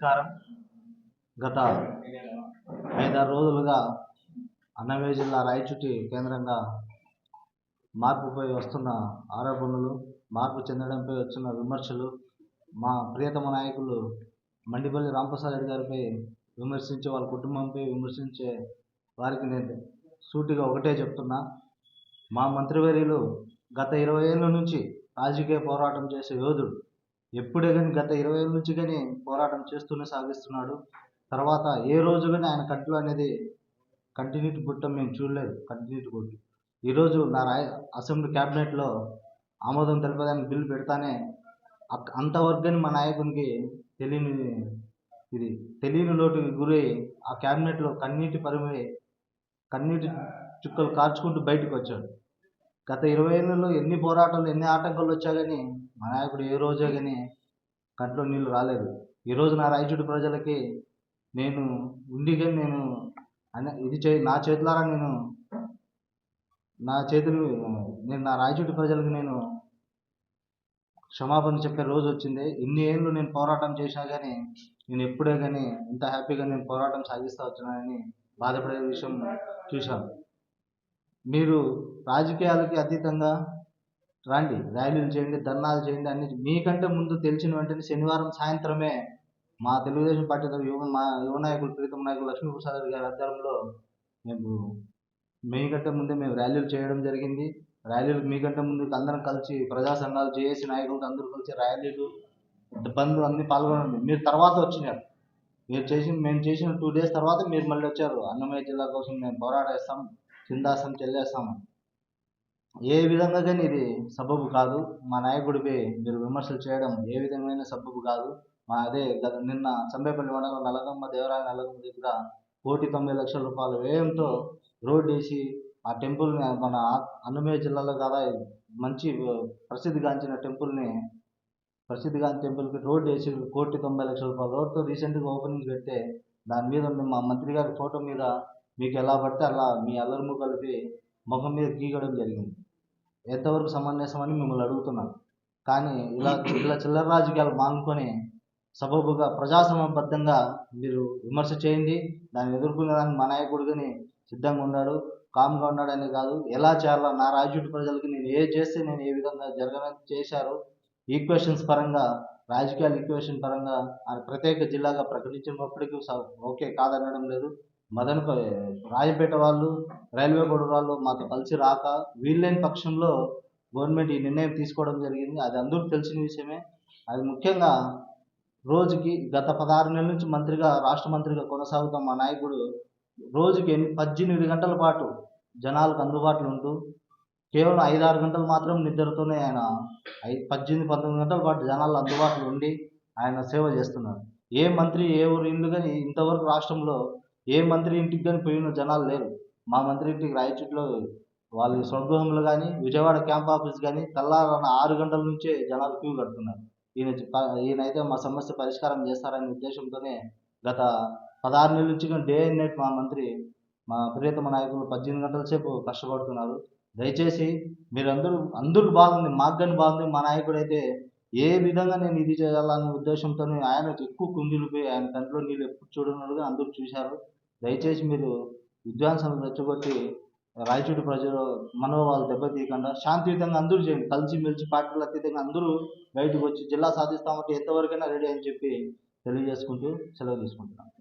నమస్కారం. గత ఐదారు రోజులుగా అన్నమయ్య జిల్లా రాయచుటి కేంద్రంగా మార్పుపై వస్తున్న ఆరోపణలు మార్పు చెందడంపై వచ్చిన విమర్శలు మా ప్రియతమ నాయకులు మండిపల్లి రాంప్రసాద్ రెడ్డి గారిపై విమర్శించే వాళ్ళ కుటుంబంపై విమర్శించే వారికి నేను సూటిగా ఒకటే చెప్తున్నా. మా మంత్రివర్యులు గత ఇరవై ఏళ్ళ నుంచి రాజకీయ పోరాటం చేసే యోధుడు. ఎప్పుడే కానీ గత ఇరవై ఏళ్ళ నుంచి కానీ పోరాటం చేస్తూనే సాగిస్తున్నాడు. తర్వాత ఏ రోజు కానీ ఆయన కంట్లో అనేది కంటిన్యూటీ గుట్టం మేము చూడలేదు కంటిన్యూటీ పుట్టి ఈరోజు నా రాయ అసెంబ్లీ క్యాబినెట్లో ఆమోదం తెలిపేదానికి బిల్లు పెడతానే అంతవరకు కానీ మా నాయకునికి తెలియని ఇది తెలియని లోటుకి గురై ఆ క్యాబినెట్లో కన్నీటి పరిమి కన్నీటి చుక్కలు కార్చుకుంటూ బయటకు వచ్చాడు. గత ఇరవై ఏళ్ళలో ఎన్ని పోరాటాలు ఎన్ని ఆటంకాలు వచ్చా కానీ మా నాయకుడు ఏ రోజే కానీ కంట్లో నీళ్ళు రాలేదు. ఈరోజు నా రాయచూటి ప్రజలకి నేను ఉండి కానీ నేను ఇది చే నా చేతులారా నేను నా చేతులు నేను నా రాయచూటి ప్రజలకు నేను క్షమాపణ చెప్పే రోజు వచ్చింది. ఇన్ని ఏళ్ళు నేను పోరాటం చేసినా కానీ నేను ఎప్పుడే కానీ ఇంత హ్యాపీగా నేను పోరాటం సాగిస్తూ వచ్చినానని బాధపడే విషయం చూశాను. మీరు రాజకీయాలకి అతీతంగా రండి ర్యాలీలు చేయండి ధర్నాలు చేయండి అన్ని మీకంటే ముందు తెలిసిన వెంటనే శనివారం సాయంత్రమే మా తెలుగుదేశం పార్టీ యువ మా యువ నాయకులు ప్రీతం నాయకులు లక్ష్మీప్రసాద్ గారి ఆధ్వర్యంలో మేము మీకంటే ముందే మేము ర్యాలీలు చేయడం జరిగింది. ర్యాలీలు మీకంటే ముందు అందరం కలిసి ప్రజా సంఘాలు జేఏసీ నాయకులతో అందరూ కలిసి ర్యాలీలు బంద్ అన్ని పాల్గొనండి. మీరు తర్వాత వచ్చినారు. మీరు చేసిన మేము చేసిన టూ డేస్ తర్వాత మీరు మళ్ళీ వచ్చారు. అన్నమయ్య జిల్లా కోసం మేము పోరాడేస్తాం చిందాసం చెల్లేస్తాం ఏ విధంగా కానీ ఇది సబబు కాదు. మా నాయకుడిపై మీరు విమర్శలు చేయడం ఏ విధమైన సబబు కాదు. మా అదే గత నిన్న చంబేపల్లి మండలం నలగమ్మ దేవరాయ నలగమ్మ దగ్గర కోటి తొంభై లక్షల రూపాయల వ్యయంతో రోడ్ వేసి ఆ టెంపుల్ని మన ఆ- అన్నమయ్య జిల్లాలో కదా మంచి ప్రసిద్ధిగాంచిన టెంపుల్ని ప్రసిద్ధిగాంచిన టెంపుల్కి రోడ్ వేసి కోటి తొంభై లక్షల రూపాయల రోడ్తో రీసెంట్గా ఓపెనింగ్ పెడితే దాని మీద మా మంత్రి గారి ఫోటో మీద మీకు ఎలా పడితే అలా మీ అల్లరిము కలిపి ముఖం మీద గీయడం జరిగింది. ఎంతవరకు సమంజసం అని మిమ్మల్ని అడుగుతున్నాను. కానీ ఇలా ఇలా చిల్లర రాజకీయాలు మానుకొని సబబుగా ప్రజాసమబద్ధంగా మీరు విమర్శ చేయండి. దాన్ని ఎదుర్కొనేదానికి మా నాయకుడిగానే సిద్ధంగా ఉన్నాడు. కామ్గా ఉన్నాడని కాదు. ఎలా చేయాలో? నా రాజ్యుడి ప్రజలకి నేను ఏ చేస్తే నేను ఏ విధంగా జరగని చేశారు? ఈక్వేషన్స్ పరంగా రాజకీయాల ఈక్వేషన్ పరంగా ఆయన ప్రత్యేక జిల్లాగా ప్రకటించినప్పటికీ స- ఓకే కాదనడం లేదు. మదన రాయపేట వాళ్ళు రైల్వే బోర్డు వాళ్ళు మాతో కలిసి రాక వీల్లేని పక్షంలో గవర్నమెంట్ ఈ నిర్ణయం తీసుకోవడం జరిగింది. అది అందరూ తెలిసిన విషయమే. అది ముఖ్యంగా రోజుకి గత పదహారు నెలల నుంచి మంత్రిగా రాష్ట్ర మంత్రిగా కొనసాగుతాం మా నాయకుడు రోజుకి ఎన్ని పద్దెనిమిది గంటల పాటు జనాలకు అందుబాటులో ఉంటూ కేవలం ఐదు ఆరు గంటలు మాత్రం నిద్రతోనే ఆయన ఐదు పద్దెనిమిది పంతొమ్మిది గంటల పాటు జనాలు అందుబాటులో ఉండి ఆయన సేవ చేస్తున్నారు. ఏ మంత్రి ఏ ఊరు ఇల్లు కానీ ఇంతవరకు రాష్ట్రంలో ఏ మంత్రి ఇంటికి కానీ పోయిన జనాలు లేరు. మా మంత్రి ఇంటికి రాయచూట్లో వాళ్ళ స్వగృహంలో కానీ విజయవాడ క్యాంప్ ఆఫీస్ కానీ తెల్లారన్న ఆరు గంటల నుంచే జనాలు క్యూ కడుతున్నారు. ఈయన ఈయనైతే మా సమస్య పరిష్కారం చేస్తారనే ఉద్దేశంతోనే గత పదహారు నెలల నుంచి డే అండ్ నైట్ మా మంత్రి మా ప్రియతమ నాయకులు పద్దెనిమిది గంటల సేపు కష్టపడుతున్నారు. దయచేసి మీరందరూ అందరూ బాగుంది మాకు కానీ బాగుంది మా నాయకుడు అయితే ఏ విధంగా నేను ఇది చేయాలనే ఉద్దేశంతో ఆయన ఎక్కువ కుంగిలిపోయి ఆయన కంట్లో నీళ్ళు ఎప్పుడు చూడనుగా అందరూ చూశారు. దయచేసి మీరు విద్వాంసాలను రెచ్చగొట్టి రాయచూటి ప్రజలు మనోభావాలు దెబ్బతీయకుండా శాంతియుతంగా అందరూ చేయండి. కలిసి మెలిసి పార్టీలు అతీతంగా అందరూ బయటకు వచ్చి జిల్లా సాధిస్తామంటే ఎంతవరకైనా రెడీ అని చెప్పి తెలియజేసుకుంటూ సెలవు తీసుకుంటున్నాను.